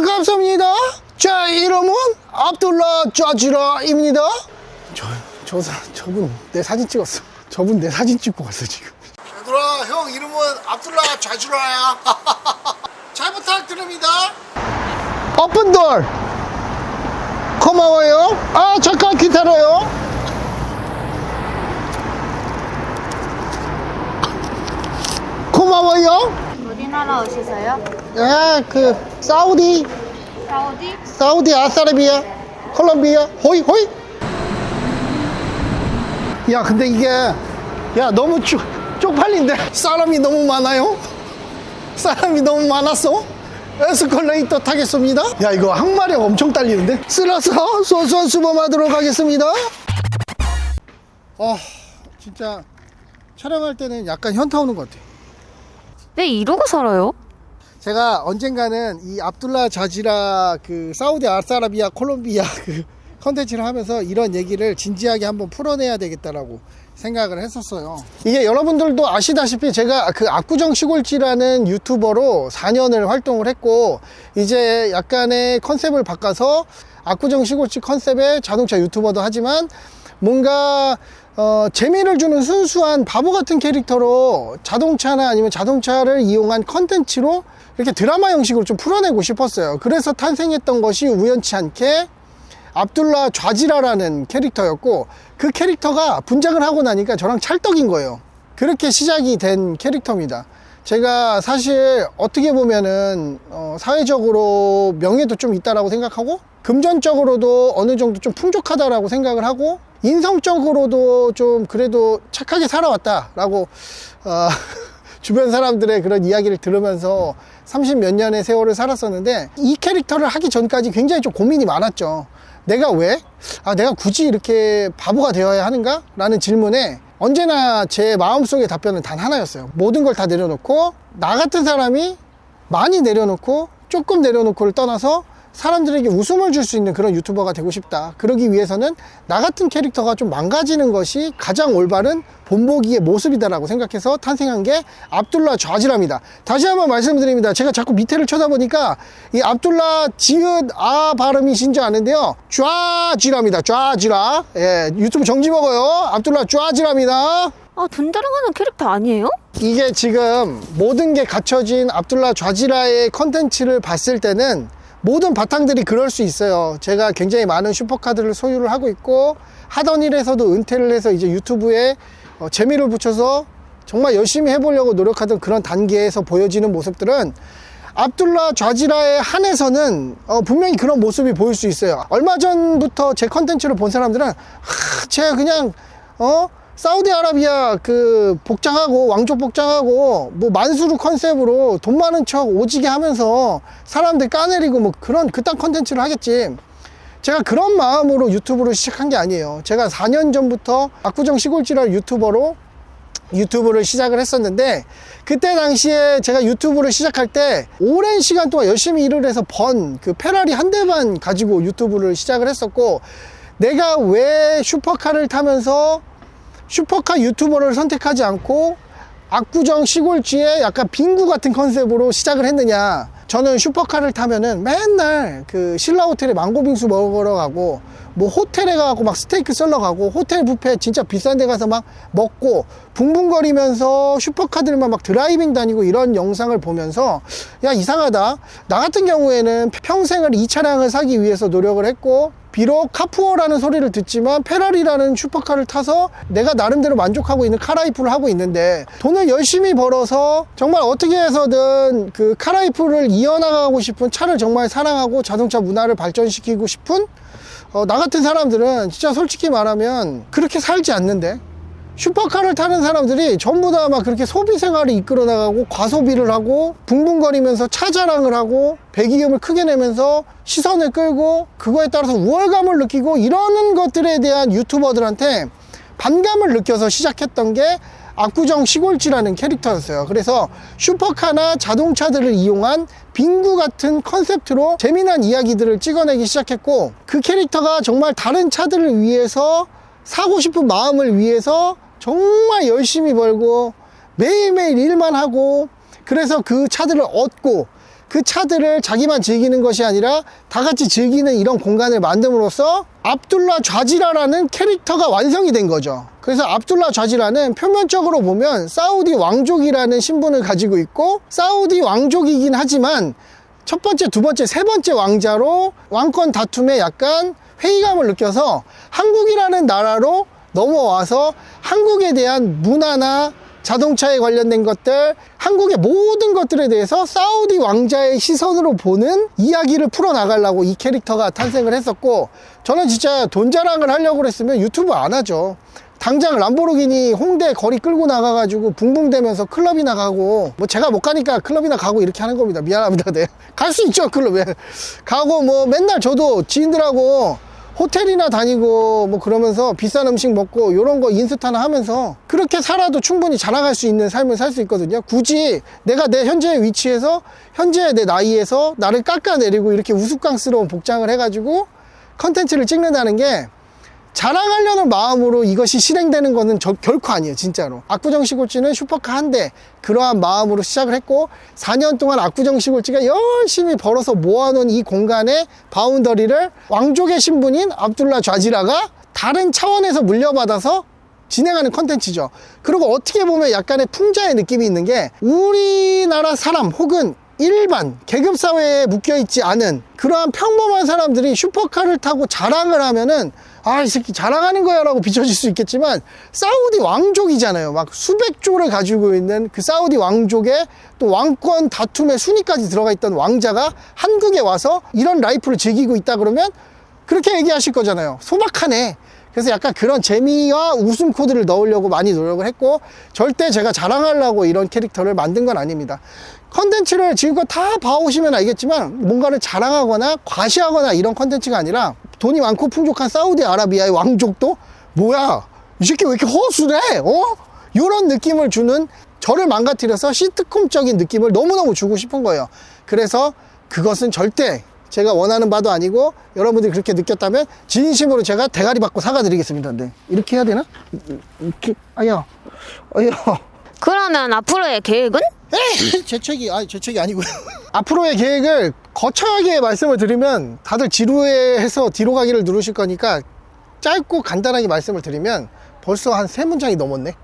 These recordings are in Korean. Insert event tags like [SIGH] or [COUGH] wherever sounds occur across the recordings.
반갑습니다. 제 이름은 압둘라 짜지라입니다. 저, 저 사람, 저분 내 사진 찍었어. 저분 내 사진 찍고 갔어, 지금. 얘들아, 형 이름은 압둘라 짜지라야. 잘 부탁드립니다. 오픈 돌. 고마워요. 아, 잠깐 기다려요. 고마워요. 어디 나라 오시세요? 아, 그 사우디, 사우디? 사우디 아사르비아, 콜롬비아, 호이 호이. 야, 근데 이게 야 너무 쪽 쪽팔린데 사람이 너무 많아요. 사람이 너무 많았어. 에스컬레이터 타겠습니다. 야, 이거 항마력 엄청 딸리는데. 쓸어서 소소수범하도록 하겠습니다. 아, 진짜 촬영할 때는 약간 현타 오는 것 같아. 왜 이러고 살아요? 제가 언젠가는 이 압둘라 자지라 그 사우디 아라비아 콜롬비아 [LAUGHS] 그 컨텐츠를 하면서 이런 얘기를 진지하게 한번 풀어내야 되겠다라고 생각을 했었어요. 이게 여러분들도 아시다시피 제가 그 압구정 시골지라는 유튜버로 4년을 활동을 했고 이제 약간의 컨셉을 바꿔서 압구정 시골지 컨셉의 자동차 유튜버도 하지만 뭔가 어, 재미를 주는 순수한 바보 같은 캐릭터로 자동차나 아니면 자동차를 이용한 컨텐츠로 이렇게 드라마 형식으로 좀 풀어내고 싶었어요. 그래서 탄생했던 것이 우연치 않게 압둘라 좌지라라는 캐릭터였고 그 캐릭터가 분장을 하고 나니까 저랑 찰떡인 거예요. 그렇게 시작이 된 캐릭터입니다. 제가 사실 어떻게 보면은 어, 사회적으로 명예도 좀 있다라고 생각하고 금전적으로도 어느 정도 좀 풍족하다라고 생각을 하고 인성적으로도 좀 그래도 착하게 살아왔다라고 어, [LAUGHS] 주변 사람들의 그런 이야기를 들으면서 30 몇 년의 세월을 살았었는데 이 캐릭터를 하기 전까지 굉장히 좀 고민이 많았죠. 내가 왜? 아, 내가 굳이 이렇게 바보가 되어야 하는가? 라는 질문에 언제나 제 마음속의 답변은 단 하나였어요. 모든 걸 다 내려놓고 나 같은 사람이 많이 내려놓고 조금 내려놓고를 떠나서 사람들에게 웃음을 줄 수 있는 그런 유튜버가 되고 싶다. 그러기 위해서는 나 같은 캐릭터가 좀 망가지는 것이 가장 올바른 본보기의 모습이다라고 생각해서 탄생한 게 압둘라 좌지라입니다. 다시 한번 말씀드립니다. 제가 자꾸 밑에를 쳐다보니까 이 압둘라 지읒 아 발음이 진짜 아는데요. 좌지라입니다. 좌지라. 예, 유튜브 정지 먹어요. 압둘라 좌지라입니다. 아, 돈 자랑하는 캐릭터 아니에요? 이게 지금 모든 게 갖춰진 압둘라 좌지라의 컨텐츠를 봤을 때는 모든 바탕들이 그럴 수 있어요. 제가 굉장히 많은 슈퍼카들을 소유를 하고 있고 하던 일에서도 은퇴를 해서 이제 유튜브에 어, 재미를 붙여서 정말 열심히 해보려고 노력하던 그런 단계에서 보여지는 모습들은 압둘라 좌지라의 한에서는 어, 분명히 그런 모습이 보일 수 있어요. 얼마 전부터 제 컨텐츠를 본 사람들은 하, 제가 그냥 어 사우디아라비아 그 복장하고 왕족 복장하고 뭐 만수르 컨셉으로 돈 많은 척 오지게 하면서 사람들 까내리고 뭐 그런 그딴 컨텐츠를 하겠지. 제가 그런 마음으로 유튜브를 시작한 게 아니에요. 제가 4년 전부터 압구정 시골지라 유튜버로 유튜브를 시작을 했었는데 그때 당시에 제가 유튜브를 시작할 때 오랜 시간 동안 열심히 일을 해서 번 그 페라리 한 대만 가지고 유튜브를 시작을 했었고 내가 왜 슈퍼카를 타면서 슈퍼카 유튜버를 선택하지 않고 압구정 시골지에 약간 빙구 같은 컨셉으로 시작을 했느냐. 저는 슈퍼카를 타면은 맨날 그 신라 호텔에 망고빙수 먹으러 가고 뭐 호텔에 가고 막 스테이크 썰러 가고 호텔 뷔페 진짜 비싼 데 가서 막 먹고 붕붕거리면서 슈퍼카들만 막 드라이빙 다니고 이런 영상을 보면서 야 이상하다. 나 같은 경우에는 평생을 이 차량을 사기 위해서 노력을 했고 비록 카푸어라는 소리를 듣지만 페라리라는 슈퍼카를 타서 내가 나름대로 만족하고 있는 카라이프를 하고 있는데 돈을 열심히 벌어서 정말 어떻게 해서든 그 카라이프를 이어나가고 싶은 차를 정말 사랑하고 자동차 문화를 발전시키고 싶은 어, 나 같은 사람들은 진짜 솔직히 말하면 그렇게 살지 않는데 슈퍼카를 타는 사람들이 전부 다 막 그렇게 소비 생활을 이끌어 나가고 과소비를 하고 붕붕거리면서 차 자랑을 하고 배기음을 크게 내면서 시선을 끌고 그거에 따라서 우월감을 느끼고 이러는 것들에 대한 유튜버들한테 반감을 느껴서 시작했던 게 압구정 시골지라는 캐릭터였어요. 그래서 슈퍼카나 자동차들을 이용한 빙구 같은 컨셉트로 재미난 이야기들을 찍어내기 시작했고 그 캐릭터가 정말 다른 차들을 위해서 사고 싶은 마음을 위해서 정말 열심히 벌고 매일매일 일만 하고 그래서 그 차들을 얻고 그 차들을 자기만 즐기는 것이 아니라 다 같이 즐기는 이런 공간을 만듦으로써 압둘라 좌지라라는 캐릭터가 완성이 된 거죠. 그래서 압둘라 좌지라는 표면적으로 보면 사우디 왕족이라는 신분을 가지고 있고 사우디 왕족이긴 하지만 첫 번째, 두 번째, 세 번째 왕자로 왕권 다툼에 약간 회의감을 느껴서 한국이라는 나라로 넘어와서 한국에 대한 문화나 자동차에 관련된 것들, 한국의 모든 것들에 대해서 사우디 왕자의 시선으로 보는 이야기를 풀어나가려고 이 캐릭터가 탄생을 했었고, 저는 진짜 돈 자랑을 하려고 그랬으면 유튜브 안 하죠. 당장 람보르기니 홍대 거리 끌고 나가가지고 붕붕대면서 클럽이나 가고 뭐 제가 못 가니까 클럽이나 가고 이렇게 하는 겁니다 미안합니다 네. 갈 수 있죠 클럽에 가고 뭐 맨날 저도 지인들하고 호텔이나 다니고 뭐 그러면서 비싼 음식 먹고 요런 거 인스타나 하면서 그렇게 살아도 충분히 자랑할 수 있는 삶을 살 수 있거든요. 굳이 내가 내 현재의 위치에서 현재의 내 나이에서 나를 깎아내리고 이렇게 우스꽝스러운 복장을 해가지고 컨텐츠를 찍는다는 게 자랑하려는 마음으로 이것이 실행되는 것은 저- 결코 아니에요 진짜로. 압구정 시골지는 슈퍼카 한 대 그러한 마음으로 시작을 했고 4년 동안 압구정 시골지가 열심히 벌어서 모아놓은 이 공간의 바운더리를 왕족의 신분인 압둘라 좌지라가 다른 차원에서 물려받아서 진행하는 컨텐츠죠. 그리고 어떻게 보면 약간의 풍자의 느낌이 있는 게 우리나라 사람 혹은 일반 계급 사회에 묶여 있지 않은 그러한 평범한 사람들이 슈퍼카를 타고 자랑을 하면은 아 이 새끼 자랑하는 거야 라고 비춰질 수 있겠지만 사우디 왕족이잖아요. 막 수백 조를 가지고 있는 그 사우디 왕족의 또 왕권 다툼의 순위까지 들어가 있던 왕자가 한국에 와서 이런 라이프를 즐기고 있다 그러면 그렇게 얘기하실 거잖아요. 소박하네. 그래서 약간 그런 재미와 웃음 코드를 넣으려고 많이 노력을 했고 절대 제가 자랑하려고 이런 캐릭터를 만든 건 아닙니다. 컨텐츠를 지금껏 다 봐오시면 알겠지만 뭔가를 자랑하거나 과시하거나 이런 컨텐츠가 아니라 돈이 많고 풍족한 사우디아라비아의 왕족도 뭐야 이 새끼 왜 이렇게 허술해 어? 이런 느낌을 주는 저를 망가뜨려서 시트콤적인 느낌을 너무너무 주고 싶은 거예요 그래서 그것은 절대 제가 원하는 바도 아니고 여러분들이 그렇게 느꼈다면 진심으로 제가 대가리 받고 사과드리겠습니다 네. 이렇게 해야 되나? 이렇게 아야 아야 그러면 앞으로의 계획은? 에이, 제 책이 아니 제 책이 아니고요. [LAUGHS] 앞으로의 계획을 거창하게 말씀을 드리면 다들 지루해해서 뒤로 가기를 누르실 거니까 짧고 간단하게 말씀을 드리면 벌써 한 세 문장이 넘었네.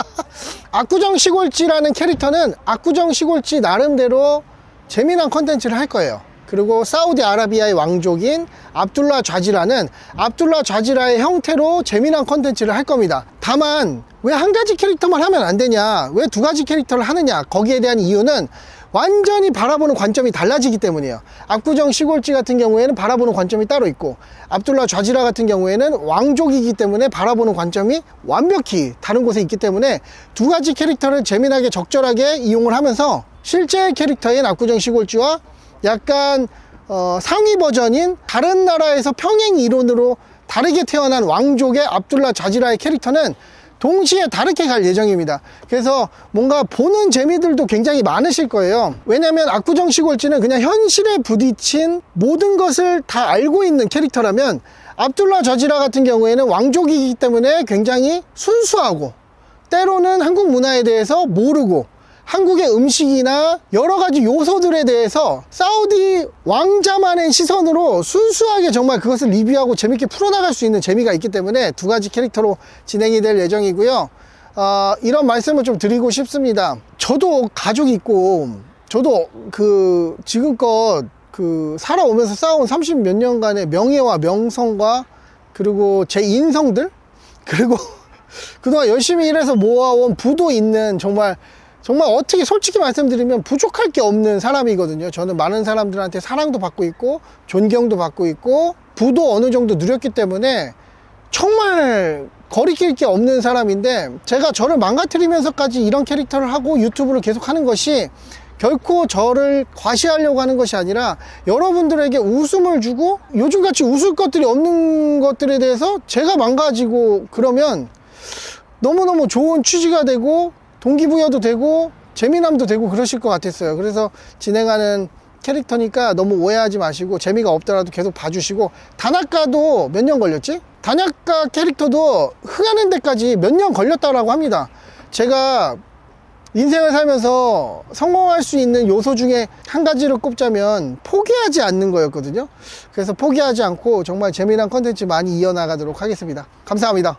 [LAUGHS] 압구정 시골지라는 캐릭터는 압구정 시골지 나름대로 재미난 컨텐츠를 할 거예요. 그리고 사우디아라비아의 왕족인 압둘라 좌지라는 압둘라 좌지라의 형태로 재미난 컨텐츠를 할 겁니다. 다만 왜 한 가지 캐릭터만 하면 안 되냐? 왜 두 가지 캐릭터를 하느냐? 거기에 대한 이유는 완전히 바라보는 관점이 달라지기 때문이에요. 압구정 시골지 같은 경우에는 바라보는 관점이 따로 있고 압둘라 좌지라 같은 경우에는 왕족이기 때문에 바라보는 관점이 완벽히 다른 곳에 있기 때문에 두 가지 캐릭터를 재미나게 적절하게 이용을 하면서 실제 캐릭터인 압구정 시골지와 약간 어, 상위 버전인 다른 나라에서 평행 이론으로 다르게 태어난 왕족의 압둘라 좌지라의 캐릭터는 동시에 다르게 갈 예정입니다. 그래서 뭔가 보는 재미들도 굉장히 많으실 거예요. 왜냐면 압구정 시골지는 그냥 현실에 부딪힌 모든 것을 다 알고 있는 캐릭터라면 압둘라 좌지라 같은 경우에는 왕족이기 때문에 굉장히 순수하고 때로는 한국 문화에 대해서 모르고 한국의 음식이나 여러 가지 요소들에 대해서 사우디 왕자만의 시선으로 순수하게 정말 그것을 리뷰하고 재밌게 풀어나갈 수 있는 재미가 있기 때문에 두 가지 캐릭터로 진행이 될 예정이고요. 어, 이런 말씀을 좀 드리고 싶습니다. 저도 가족이 있고, 저도 그 지금껏 그 살아오면서 쌓아온 30 몇 년간의 명예와 명성과 그리고 제 인성들 그리고 [LAUGHS] 그동안 열심히 일해서 모아온 부도 있는 정말 정말 어떻게 솔직히 말씀드리면 부족할 게 없는 사람이거든요. 저는 많은 사람들한테 사랑도 받고 있고 존경도 받고 있고 부도 어느 정도 누렸기 때문에 정말 거리낄 게 없는 사람인데 제가 저를 망가뜨리면서까지 이런 캐릭터를 하고 유튜브를 계속 하는 것이 결코 저를 과시하려고 하는 것이 아니라 여러분들에게 웃음을 주고 요즘같이 웃을 것들이 없는 것들에 대해서 제가 망가지고 그러면 너무너무 좋은 취지가 되고 동기부여도 되고 재미남도 되고 그러실 것 같았어요. 그래서 진행하는 캐릭터니까 너무 오해하지 마시고 재미가 없더라도 계속 봐주시고 단아까도 몇 년 걸렸지? 단아까 캐릭터도 흥하는 데까지 몇 년 걸렸다라고 합니다. 제가 인생을 살면서 성공할 수 있는 요소 중에 한 가지를 꼽자면 포기하지 않는 거였거든요. 그래서 포기하지 않고 정말 재미난 컨텐츠 많이 이어나가도록 하겠습니다. 감사합니다.